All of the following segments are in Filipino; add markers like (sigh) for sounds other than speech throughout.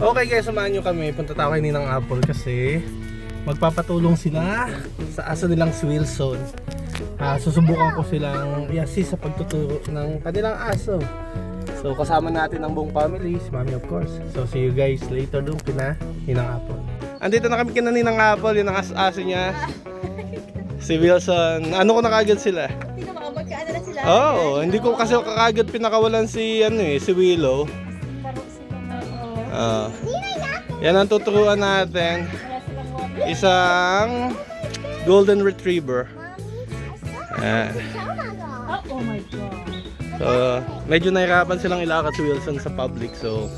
Okay guys, samahan nyo kami. Punta tayo kay Ninang Apple kasi magpapatulong sila sa aso nilang si Wilson. Ah, susubukan ko silang i-assist sa pagtuturo ng kanilang aso. So kasama natin ang buong family, si Mami of course. So see you guys later doon kina Ninang Apple. Andito na kami kina Ninang Apple, yun ang as-aso niya. (laughs) Si Wilson. Ano ko na kagad sila? Hindi ka makapagkaano na sila. Oo, oh, hindi ko kasi kagad pinakawalan si ano eh, si Willow. Ah. yan ang tuturuan natin. Isang golden retriever. Ayan. Oh, oh my God. So, medyo nahirapan silang ilakad si Wilson sa public. So,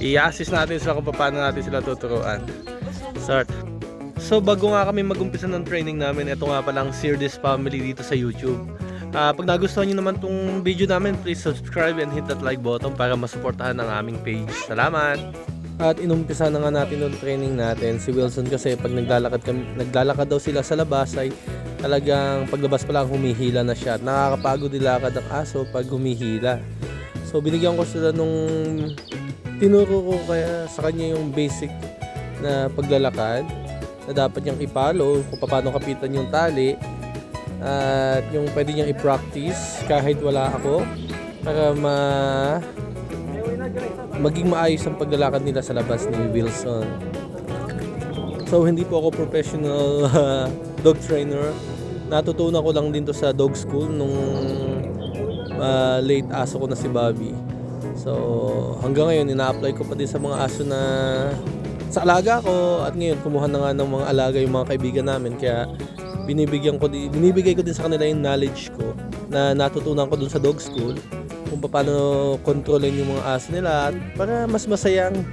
i-assist natin sila kung paano natin sila tuturuan. Start. So, bago nga kami mag-umpisa ng training namin, ito nga palang Series Family dito sa YouTube. Ah, pag nagustuhan nyo naman tong video namin, please subscribe and hit that like button para masuportahan ang aming page. Salamat! At inumpisa na nga natin yung training natin. Si Wilson kasi pag naglalakad, kami, naglalakad daw sila sa labas ay talagang paglabas pa lang humihila na siya. Nakakapagod ilakad ang aso pag humihila. So binigyan ko sila nung tinuro ko kaya sa kanya yung basic na paglalakad na dapat niyang ipalo kung paano kapitan yung tali at yung pwede niyang i-practice kahit wala ako para ma maging maayos ang paglalakad nila sa labas ni Wilson. So hindi po ako professional uh, (laughs) dog trainer. Natutunan ko lang din to sa dog school nung uh, late aso ko na si Bobby. So hanggang ngayon ina-apply ko pa din sa mga aso na sa alaga ko at ngayon kumuha na nga ng mga alaga yung mga kaibigan namin kaya binibigyan ko di, binibigay ko din sa kanila yung knowledge ko na natutunan ko dun sa dog school. Kung paano kontrolin yung mga aso nila at para mas masayang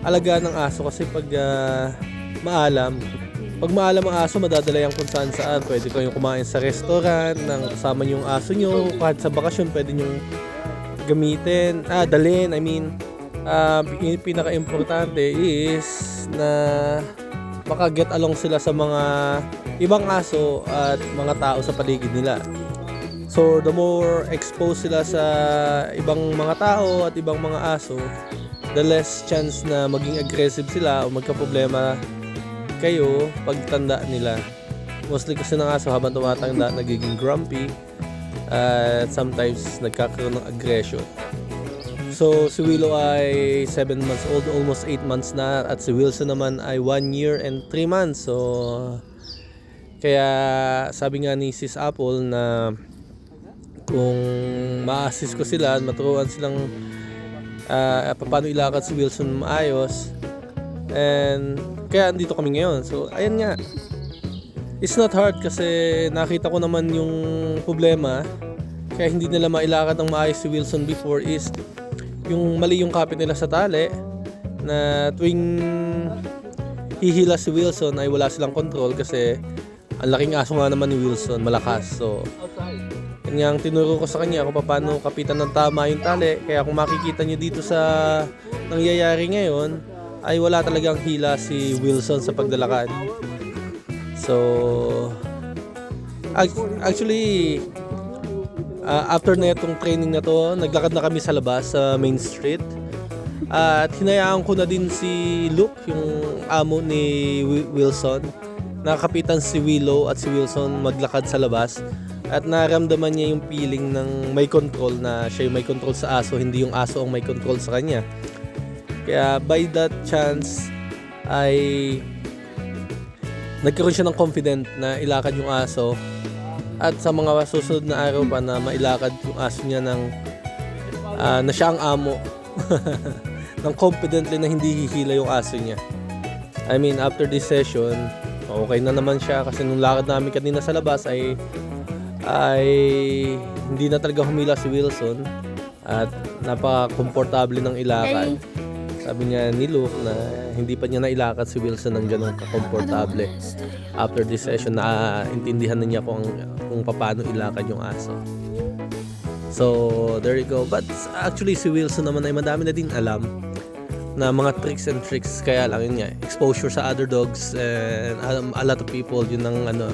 alagaan ng aso kasi pag ah, maalam pag maalam ang aso madadala yan kung saan saan. Pwede kayong kumain sa restaurant ng kasama yung aso nyo kahit sa bakasyon pwede nyo gamitin ah dalhin. I mean yung pinaka-importante is na makaget along sila sa mga ibang aso at mga tao sa paligid nila. So, the more exposed sila sa ibang mga tao at ibang mga aso, the less chance na maging aggressive sila o magka-problema kayo pagtanda nila. Mostly kasi ng aso habang tumatanda, nagiging grumpy at sometimes nagkakaroon ng aggression. So, si Willow ay 7 months old, almost 8 months na. At si Wilson naman ay 1 year and 3 months. So, kaya sabi nga ni Sis Apple na kung ma-assist ko sila at maturuan silang uh, paano ilakad si Wilson maayos. And kaya andito kami ngayon. So, ayan nga. It's not hard kasi nakita ko naman yung problema. Kaya hindi nila mailakad ng maayos si Wilson before is yung mali yung kapit nila sa tali na tuwing hihila si Wilson ay wala silang control kasi ang laking aso nga naman ni Wilson, malakas. So, yun nga ang tinuro ko sa kanya kung paano kapitan ng tama yung tali. Kaya kung makikita nyo dito sa nangyayari ngayon, ay wala talagang hila si Wilson sa paglalakad. So, ac- actually, Ah, after na itong training na to, naglakad na kami sa labas sa Main Street. at hinayaan ko na din si Luke, yung amo ni Wi- Wilson. Nakapitan si Willow at si Wilson maglakad sa labas. At naramdaman niya yung feeling ng may control na siya yung may control sa aso, hindi yung aso ang may control sa kanya. Kaya by that chance ay nagkaroon siya ng confident na ilakad yung aso at sa mga susunod na araw pa na mailakad yung aso niya ng ah, na siya ang amo (laughs) ng confidently na hindi hihila yung aso niya I mean after this session okay na naman siya kasi nung lakad namin kanina sa labas ay ay hindi na talaga humila si Wilson at napaka-komportable ng ilakad sabi niya ni Luke na hindi pa niya nailakad si Wilson ng ganun ka-komportable after this session na intindihan na niya kung, kung paano ilakad yung aso. So, there you go. But actually, si Wilson naman ay madami na din alam na mga tricks and tricks. Kaya lang yun nga, exposure sa other dogs and a lot of people, yun ang ano,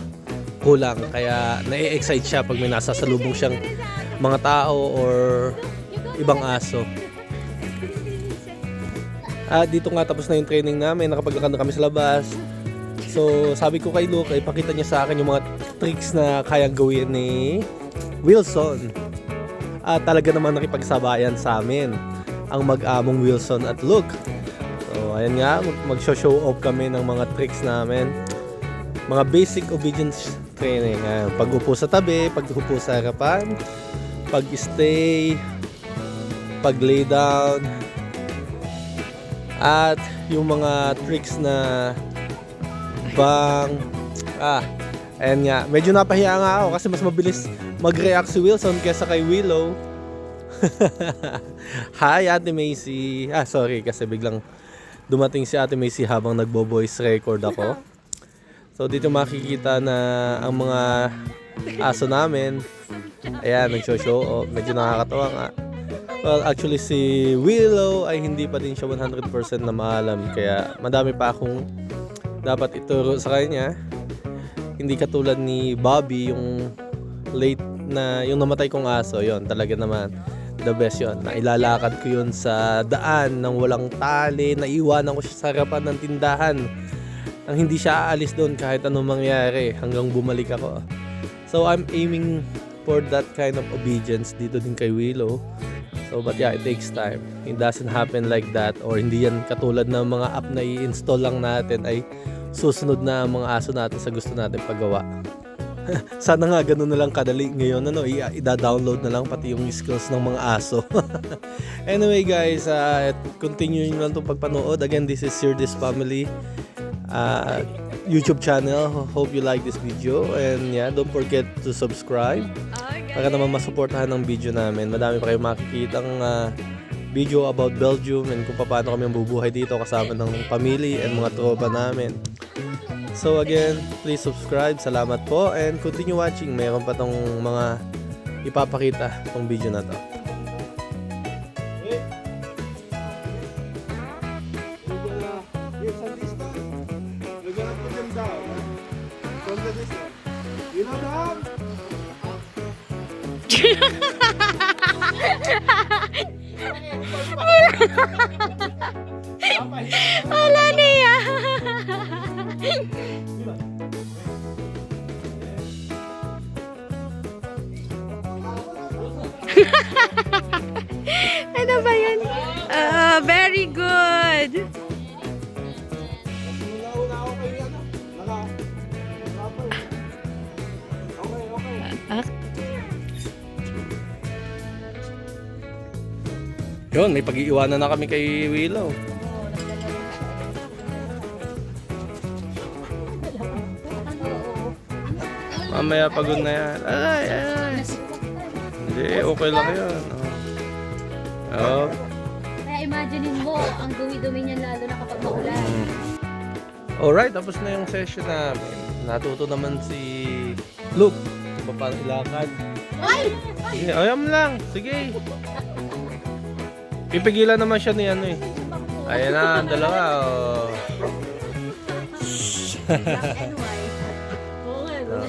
kulang. Kaya na-excite siya pag may nasasalubong siyang mga tao or ibang aso. At dito nga tapos na yung training namin, nakapaglakad na kami sa labas. So, sabi ko kay Luke, ay pakita niya sa akin yung mga tricks na kayang gawin ni Wilson. At talaga naman nakipagsabayan sa amin ang mag-among Wilson at Luke. So, ayan nga, mag-show off kami ng mga tricks namin. Mga basic obedience training. Ayan, pag-upo sa tabi, pag-upo sa harapan, pag-stay, pag-lay down, at yung mga tricks na bang ah ayan nga medyo napahiya nga ako kasi mas mabilis mag-react si Wilson kesa kay Willow (laughs) Hi Ate Macy. Ah sorry kasi biglang dumating si Ate Macy habang nagbo-voice record ako. So dito makikita na ang mga aso namin. Ayan nagsho-show off medyo nakakatawa nga. Well, actually si Willow ay hindi pa din siya 100% na maalam. Kaya madami pa akong dapat ituro sa kanya. Hindi katulad ni Bobby yung late na yung namatay kong aso, yon talaga naman the best yon. Nailalakad ko yun sa daan nang walang tali, naiwanan ko siya sa harapan ng tindahan. Nang hindi siya aalis doon kahit anong mangyari hanggang bumalik ako. So I'm aiming for that kind of obedience dito din kay Willow. So but yeah, it takes time. It doesn't happen like that or hindi yan katulad ng mga app na i-install lang natin ay susunod na ang mga aso natin sa gusto natin pagawa. (laughs) Sana nga ganun na lang kadali ngayon ano, i-download na lang pati yung skills ng mga aso. (laughs) anyway guys, uh, continue nyo lang itong pagpanood. Again, this is Sir This Family uh, YouTube channel. Hope you like this video and yeah, don't forget to subscribe para naman masuportahan ng video namin. Madami pa kayong makikitang ah, video about Belgium and kung paano kami bubuhay dito kasama ng pamilya and mga tropa namin. So again, please subscribe. Salamat po and continue watching. Mayroon pa tong mga ipapakita tong video na to. Wala niya. (laughs) ano ba yan? Ah, very good. Yun, may pag-iiwanan na kami kay Willow. Mamaya pagod na yan. Ay, ay. Hindi, okay lang yun. Oh. Oh. Kaya imaginein mo, ang dumi-dumi niyan lalo na kapag maulan. Alright, tapos na yung session namin. Natuto naman si Luke kung paano ilakad. Ay! Mo lang. Sige. Pipigilan naman siya ni ano eh. Ayan na, ang dalawa. Oh.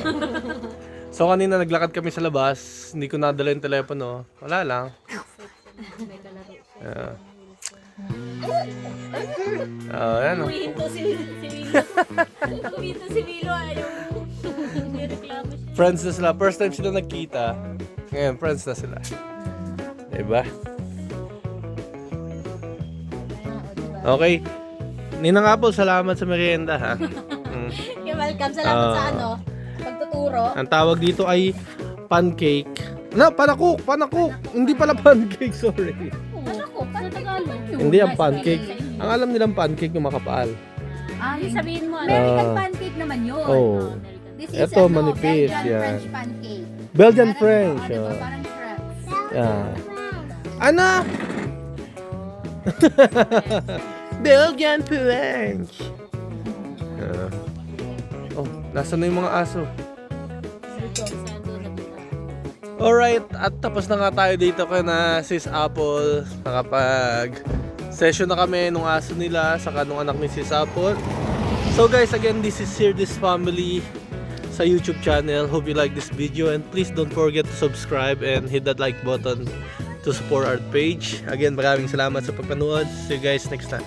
Oo? (laughs) So kanina naglakad kami sa labas, hindi ko nadala yung telepono. Wala lang. Yeah. Oh, ayan oh. Huminto si, si Milo. Huminto si Milo, ayaw. Nireklamo siya. Friends na sila. First time sila nagkita. Ngayon, friends na sila. Diba? Okay. Ninang Apple, salamat sa merienda ha. Mm. (laughs) You're welcome. Salamat sa Ah. ano, pagtuturo. Ang tawag dito ay pancake. No, panakuk, panakuk. Hindi pala pancake, (laughs) sorry. Ano ko? Tagalog. Hindi ang pancake. Ang alam nilang pancake yung makapal. Ah, sabihin mo. American Ah. pancake naman yun. Oh. This is Ito, ano, manipis, Belgian yan. French pancake. Belgian Parang, French. oh, diba? Oh. Parang crepes. Yeah. Ano? Belgian French. Yeah. Oh, nasa na yung mga aso? Alright, at tapos na nga tayo dito kay na Sis Apple. Nakapag session na kami nung aso nila sa kanong anak ni Sis Apple. So guys, again, this is Here This Family sa YouTube channel. Hope you like this video and please don't forget to subscribe and hit that like button to support our page. Again, maraming salamat sa pagpanood. See you guys next time.